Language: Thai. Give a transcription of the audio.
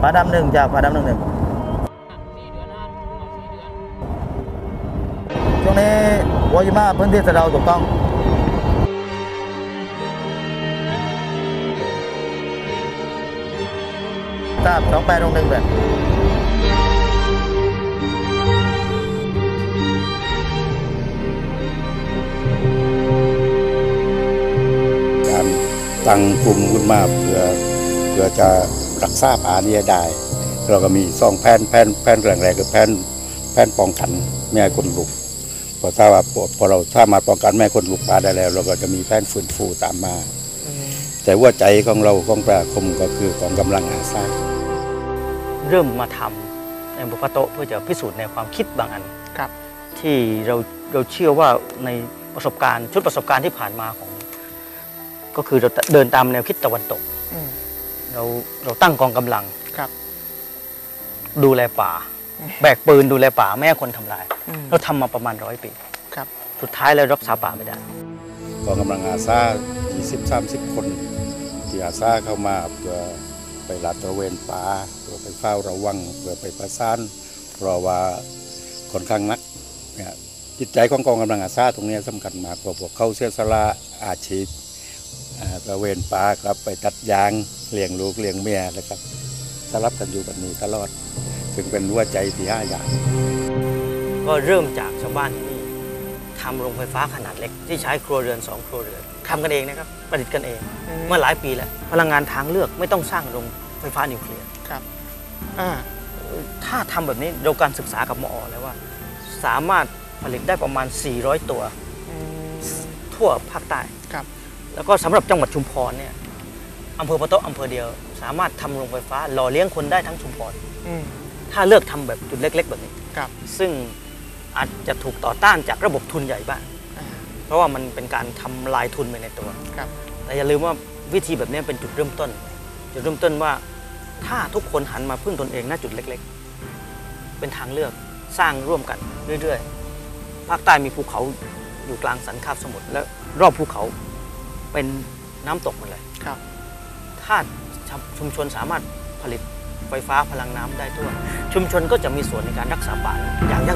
ผาดำหนึ่งจ้ากผาดำหนึ่งหนึ่งช่วงนี้วอยิมาพื้นที่สะเดาถูกต้องทราบสองแปดหนึ่งแบบการตั้งกลุ่มขึ้นมาเพื่อเพื่อจะ รักษาป่านี้ให้ได้ เราก็มีสองแผนแผนแผนแรกๆคือแผนแผนป้องกันไม่ให้คนลุกพอถ้าว่าพอพอเราสามารถป้องกันไม่ให้คนลุกป่าได้แล้ว เราก็จะมีแผนฟื้นฟูตามมา แต่ว่าใจของเราของประคมก็คือของกำลังอาสาเริ่มมาทำในบุพโตะเพื่อจะพิสูจน์ในความคิดบางอันครับ ที่เราเราเชื่อว่าในประสบการณ์ชุดประสบการณ์ที่ผ่านมาของ ก็คือเราเดินตามแนวคิดตะวันตกอืม เราเราตั้งกองกำลังครับ ดูแลป่า แบกปืนดูแลป่าไม่ให้คนทำลายอืมเราทำมาประมาณร้อยปีครับ สุดท้ายเรารักษาป่าไม่ได้กองกำลังอาสา20-30 คน ที่อาสาเข้ามาเพื่อไปลาดตระเวนป่าเพื่อไปเฝ้าระวังเพื่อไปประสานเพราะว่าค่อนข้างนักเนี่ยจิตใจของกองกำลังอาสาตรงเนี้ยสำคัญมากเพราะพวกเขาเสียสละอาชีพอ่า ตระเวนป่าครับไปตัดยางเลี้ยงลูกเลี้ยงเมียนะครับสลับกันอยู่แบบนี้ตลอด ถึงเป็นหัวใจที่ห้าอย่าง ก็เริ่มจากชาวบ้านที่นี่ทำโรงไฟฟ้าขนาดเล็ก ที่ใช้ครัวเรือนสองครัวเรือนทำกันเองนะครับประดิษฐ์กันเอง เมื่อหลายปีแล้วพลังงานทางเลือกไม่ต้องสร้างโรงไฟฟ้านิวเคลียร์ครับอ่าถ้าทำแบบนี้เราการศึกษากับมอแล้วว่า สามารถผลิตได้ประมาณ 400 ตัวอืมทั่วภาคใต้ครับ แล้วก็สำหรับจังหวัดชุมพรเนี่ยอำเภอปะโตะอำเภอเดียว สามารถทำโรงไฟฟ้าหล่อเลี้ยงคนได้ทั้งชุมพรอืมถ้าเลือกทำแบบจุดเล็ก ๆ แบบนี้ครับ ซึ่งอาจจะถูกต่อต้านจากระบบทุนใหญ่บ้างอ่าเพราะว่ามันเป็นการทำลายทุนไปในตัวครับแต่อย่าลืมว่าวิธีแบบนี้เป็นจุดเริ่มต้น จุดเริ่มต้นว่าถ้าทุกคนหันมาพึ่งตนเองณจุดเล็ก ๆ เป็นทางเลือกสร้างร่วมกันเรื่อยๆภาคใต้มีภูเขาอยู่กลางสันคาบสมุทรและรอบภูเขา เป็นน้ำตกหมดเลยครับ ถ้าชุมชนสามารถผลิตไฟฟ้าพลังน้ำได้ทั่ว ชุมชนก็จะมีส่วนในการรักษาป่าอย่างยั่งยืนต่อไป